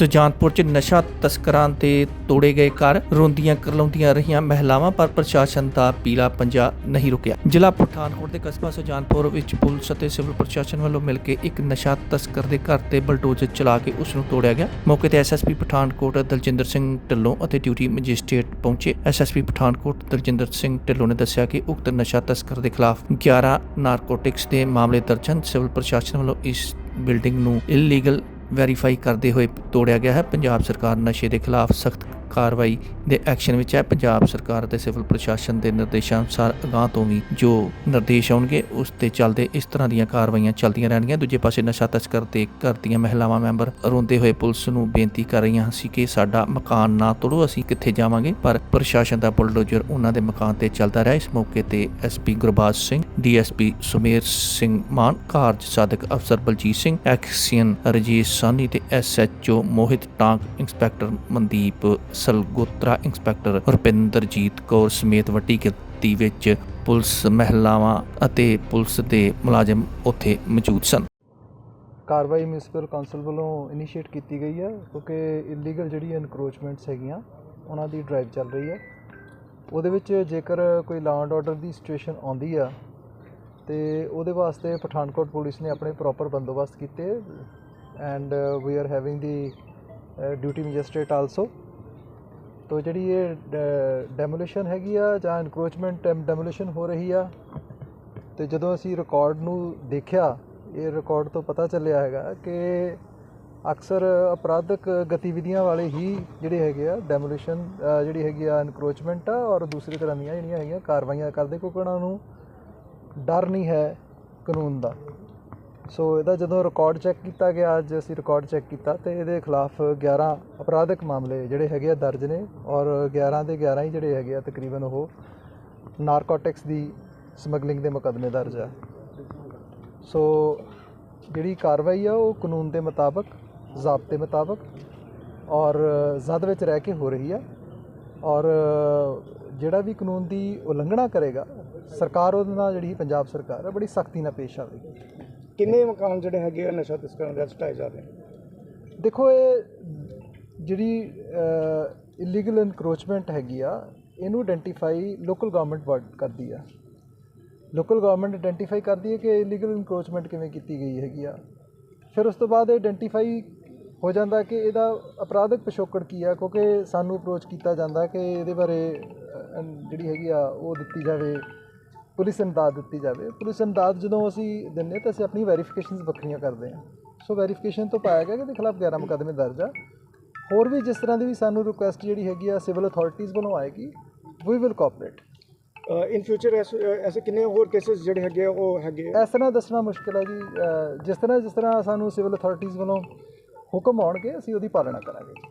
ਸੁਜਾਨਪੁਰ 'ਚ ਨਸ਼ਾ ਤਸਕਰਾਂ ਤੇ ਤੋੜੇ ਗਏ ਘਰ, ਰੋਂਦੀਆਂ ਕਰਲਾਉਂਦੀਆਂ ਰਹੀਆਂ ਮਹਿਲਾਵਾਂ, ਪਰ ਪ੍ਰਸ਼ਾਸਨ ਦਾ ਪੀਲਾ ਪੰਜਾ ਨਹੀਂ ਰੁਕਿਆ। ਜ਼ਿਲ੍ਹਾ ਪਠਾਨਕੋਟ ਦੇ ਕਸਬਾ ਸੁਜਾਨਪੁਰ ਵਿੱਚ ਪੁਲਿਸ ਅਤੇ ਸਿਵਲ ਪ੍ਰਸ਼ਾਸਨ ਵੱਲੋਂ ਮਿਲ ਕੇ ਇੱਕ ਨਸ਼ਾ ਤਸਕਰ ਦੇ ਘਰ ਤੇ ਬਲਡੋਜ਼ਰ ਚਲਾ ਕੇ ਉਸ ਨੂੰ ਤੋੜਿਆ ਗਿਆ। ਮੌਕੇ ਤੇ ਐਸਐਸਪੀ ਪਠਾਨਕੋਟ ਦਲਜਿੰਦਰ ਸਿੰਘ ਢਿੱਲੋਂ ਅਤੇ ਡਿਊਟੀ ਮੈਜਿਸਟ੍ਰੇਟ ਪਹੁੰਚੇ। ਐਸਐਸਪੀ ਪਠਾਨਕੋਟ ਦਲਜਿੰਦਰ ਸਿੰਘ ਢਿੱਲੋਂ ਨੇ ਦੱਸਿਆ ਕਿ ਉਕਤ ਨਸ਼ਾ ਤਸਕਰ ਦੇ ਖਿਲਾਫ 11 ਨਾਰਕੋਟਿਕਸ ਦੇ ਮਾਮਲੇ ਦਰਜ ਹਨ। ਸਿਵਲ ਪ੍ਰਸ਼ਾਸਨ ਵੱਲੋਂ ਇਸ ਬਿਲਡਿੰਗ ਨੂੰ ਇਲੀਗਲ ਵੈਰੀਫਾਈ ਕਰਦੇ ਹੋਏ ਤੋੜਿਆ ਗਿਆ ਹੈ। ਪੰਜਾਬ ਸਰਕਾਰ ਨਸ਼ੇ ਦੇ ਖਿਲਾਫ ਸਖਤ ਕਾਰਵਾਈ ਦੇ ਐਕਸ਼ਨ ਵਿੱਚ ਹੈ। ਪੰਜਾਬ ਸਰਕਾਰ ਅਤੇ ਸਿਵਲ ਪ੍ਰਸ਼ਾਸਨ ਦੇ ਨਿਰਦੇਸ਼ਾਂ ਅਨੁਸਾਰ ਅਗਾਂਹ ਤੋਂ ਵੀ ਜੋ ਨਿਰਦੇਸ਼ ਆਉਣਗੇ, ਉਸ ਤੇ ਚੱਲਦੇ ਇਸ ਤਰ੍ਹਾਂ ਦੀਆਂ ਕਾਰਵਾਈਆਂ ਚੱਲਦੀਆਂ ਰਹਿਣਗੀਆਂ। ਦੂਜੇ ਪਾਸੇ ਨਸ਼ਾ ਤਸਕਰ ਤੇ ਘਰ ਦੀਆਂ ਮਹਿਲਾਵਾਂ ਮੈਂਬਰ ਰੋਂਦੇ ਹੋਏ ਪੁਲਿਸ ਨੂੰ ਬੇਨਤੀ ਕਰ ਰਹੀਆਂ ਸੀ ਕਿ ਸਾਡਾ ਮਕਾਨ ਨਾ ਤੋੜੋ, ਅਸੀਂ ਕਿੱਥੇ ਜਾਵਾਂਗੇ? ਪਰ ਪ੍ਰਸ਼ਾਸਨ ਦਾ ਬੁਲਡੋਜ਼ਰ ਉਹਨਾਂ ਦੇ ਮਕਾਨ ਤੇ ਚੱਲਦਾ ਰਿਹਾ। ਇਸ ਮੌਕੇ ਤੇ ਐਸਪੀ ਗੁਰਬਾਜ ਸਿੰਘ ਡੀਐਸਪੀ ਸੁਮੇਰ ਸਿੰਘ ਮਾਨ, ਕਾਰਜ ਸਾਧਕ ਅਫਸਰ ਬਲਜੀਤ ਸਿੰਘ, ਐਕਸੀਅਨ ਰਜੇਸ਼ ਸਾਨੀ ਤੇ SHO Mohit Tank inspector Mandeep Salgotra inspector Rupinderjit Kaur ਸਮੇਤ ਵੱਡੀ ਗਿਣਤੀ ਵਿੱਚ ਪੁਲਿਸ ਮਹਿਲਾਵਾਂ ਅਤੇ ਪੁਲਿਸ ਦੇ ਮੁਲਾਜ਼ਮ ਉੱਥੇ ਮੌਜੂਦ ਸਨ। ਕਾਰਵਾਈ ਮਿਊਨਿਸਪਲ ਕਾਉਂਸਲ ਵੱਲੋਂ ਇਨੀਸ਼ੀਏਟ ਕੀਤੀ ਗਈ ਹੈ ਕਿਉਂਕਿ ਇਲੀਗਲ ਜਿਹੜੀ ਇਨਕਰੋਚਮੈਂਟਸ ਹੈਗੀਆਂ, ਉਹਨਾਂ ਦੀ ਡਰਾਈਵ ਚੱਲ ਰਹੀ ਹੈ। ਉਹਦੇ ਵਿੱਚ ਜੇਕਰ ਕੋਈ ਲਾਅ ਐਂਡ ਆਰਡਰ ਦੀ ਸਿਚੁਏਸ਼ਨ ਆਉਂਦੀ ਆ, ਤੇ ਉਹਦੇ ਵਾਸਤੇ ਪਠਾਨਕੋਟ ਪੁਲਿਸ ਨੇ ਆਪਣੇ ਪ੍ਰੋਪਰ ਬੰਦੋਬਸਤ ਕੀਤੇ and we are having the duty magistrate also ਤੋ ਜਿਹੜੀ ਇਹ ਡੈਮੋਲੀਸ਼ਨ ਹੈਗੀ ਆ ਜਾਂ ਐਨਕਰੋਚਮੈਂਟ ਡੈਮੋਲੀਸ਼ਨ ਹੋ ਰਹੀ ਆ, ਤੇ ਜਦੋਂ ਅਸੀਂ ਰਿਕਾਰਡ ਨੂੰ ਦੇਖਿਆ, ਇਹ ਰਿਕਾਰਡ ਤੋਂ ਪਤਾ ਚੱਲਿਆ ਹੈਗਾ ਕਿ ਅਕਸਰ ਅਪਰਾਧਕ ਗਤੀਵਿਧੀਆਂ ਵਾਲੇ ਹੀ ਜਿਹੜੇ ਹੈਗੇ ਆ ਡੈਮੋਲੀਸ਼ਨ ਜਿਹੜੀ ਹੈਗੀ ਆ ਐਨਕਰੋਚਮੈਂਟ ਆ, ਔਰ ਦੂਸਰੀ ਤਰ੍ਹਾਂ ਦੀਆਂ ਜਿਹੜੀਆਂ ਹੈਗੀਆਂ ਕਾਰਵਾਈਆਂ ਕਰਦੇ ਕਿਉਂਕਿ ਉਹਨਾਂ ਨੂੰ ਡਰ ਨਹੀਂ ਹੈ ਕਾਨੂੰਨ ਦਾ। ਸੋ ਇਹਦਾ ਜਦੋਂ ਰਿਕਾਰਡ ਚੈੱਕ ਕੀਤਾ ਗਿਆ, ਅੱਜ ਅਸੀਂ ਰਿਕਾਰਡ ਚੈੱਕ ਕੀਤਾ ਤੇ ਇਹਦੇ ਖਿਲਾਫ 11 ਅਪਰਾਧਿਕ ਮਾਮਲੇ ਜਿਹੜੇ ਹੈਗੇ ਆ ਦਰਜ ਨੇ ਔਰ 11 ਦੇ 11 ਹੀ ਜਿਹੜੇ ਹੈਗੇ ਆ ਤਕਰੀਬਨ ਉਹ ਨਾਰਕੋਟਿਕਸ ਦੀ ਸਮਗਲਿੰਗ ਦੇ ਮੁਕੱਦਮੇ ਦਰਜ ਆ। ਸੋ ਜਿਹੜੀ ਕਾਰਵਾਈ ਆ ਉਹ ਕਾਨੂੰਨ ਦੇ ਮੁਤਾਬਕ, ਜ਼ਾਬਤੇ ਮੁਤਾਬਕ ਔਰ ਜ਼ਦ ਵਿੱਚ ਰਹਿ ਕੇ ਹੋ ਰਹੀ ਆ ਔਰ ਜਿਹੜਾ ਵੀ ਕਾਨੂੰਨ ਦੀ ਉਲੰਘਣਾ ਕਰੇਗਾ, ਸਰਕਾਰ ਉਹਦੇ ਨਾਲ ਜਿਹੜੀ ਪੰਜਾਬ ਸਰਕਾਰ ਆ, ਬੜੀ ਸਖਤੀ ਨਾਲ ਪੇਸ਼ ਆਵੇਗੀ। ਕਿੰਨੇ ਮਕਾਨ ਜਿਹੜੇ ਹੈਗੇ ਆ ਨਸ਼ਾ ਤਸਕਰਾਂ ਦੇ ਸਟਾਏ ਜਾ ਰਹੇ ਨੇ? ਦੇਖੋ, ਇਹ ਜਿਹੜੀ ਇਲੀਗਲ ਇਨਕਰੋਚਮੈਂਟ ਹੈਗੀ ਆ, ਇਹਨੂੰ ਆਇਡੈਂਟੀਫਾਈ ਲੋਕਲ ਗਵਰਨਮੈਂਟ ਵਰਡ ਕਰਦੀ ਆ। ਲੋਕਲ ਗਵਰਨਮੈਂਟ ਆਇਡੈਂਟੀਫਾਈ ਕਰਦੀ ਹੈ ਕਿ ਇਲੀਗਲ ਇਨਕਰੋਚਮੈਂਟ ਕਿਵੇਂ ਕੀਤੀ ਗਈ ਹੈਗੀ ਆ। ਫਿਰ ਉਸ ਤੋਂ ਬਾਅਦ ਇਹ ਆਇਡੈਂਟੀਫਾਈ ਹੋ ਜਾਂਦਾ ਕਿ ਇਹਦਾ ਅਪਰਾਧਿਕ ਪਿਛੋਕੜ ਕੀ ਆ, ਕਿਉਂਕਿ ਸਾਨੂੰ ਅਪਰੋਚ ਕੀਤਾ ਜਾਂਦਾ ਕਿ ਇਹਦੇ ਬਾਰੇ ਜਿਹੜੀ ਹੈਗੀ ਆ, ਉਹ ਦਿੱਤੀ ਜਾਵੇ। ਪੁਲਿਸ ਇਮਦਾਦ ਦਿੱਤੀ ਜਾਵੇ। ਪੁਲਿਸ ਇਮਦਾਦ ਜਦੋਂ ਅਸੀਂ ਦਿੰਨੇ ਤਾਂ ਅਸੀਂ ਆਪਣੀ ਵੈਰੀਫਿਕੇਸ਼ਨਸ ਵੱਖਰੀਆਂ ਕਰਦੇ ਹਾਂ। ਸੋ ਵੈਰੀਫਿਕੇਸ਼ਨ ਤੋਂ ਪਾਇਆ ਗਿਆ ਕਿ ਇਹਦੇ ਖਿਲਾਫ 11 ਮੁਕੱਦਮੇ ਦਰਜ ਆ। ਹੋਰ ਵੀ ਜਿਸ ਤਰ੍ਹਾਂ ਦੀ ਵੀ ਸਾਨੂੰ ਰਿਕੁਐਸਟ ਜਿਹੜੀ ਹੈਗੀ ਆ ਸਿਵਲ ਅਥਾਰਟੀਜ਼ ਵੱਲੋਂ ਆਏਗੀ we will cooperate in future ਐਸੇ ਕਿੰਨੇ ਹੋਰ ਕੇसेस ਜਿਹੜੇ ਹੈਗੇ ਉਹ ਹੈਗੇ? ਇਸ ਤਰ੍ਹਾਂ ਦੱਸਣਾ ਮੁਸ਼ਕਿਲ ਹੈ ਜੀ। ਜਿਸ ਤਰ੍ਹਾਂ ਜਿਸ ਤਰ੍ਹਾਂ ਸਾਨੂੰ ਸਿਵਲ ਅਥਾਰਟੀਜ਼ ਵੱਲੋਂ ਹੁਕਮ ਆਉਣਗੇ ਅਸੀਂ ਉਹਦੀ ਪਾਲਣਾ ਕਰਾਂਗੇ।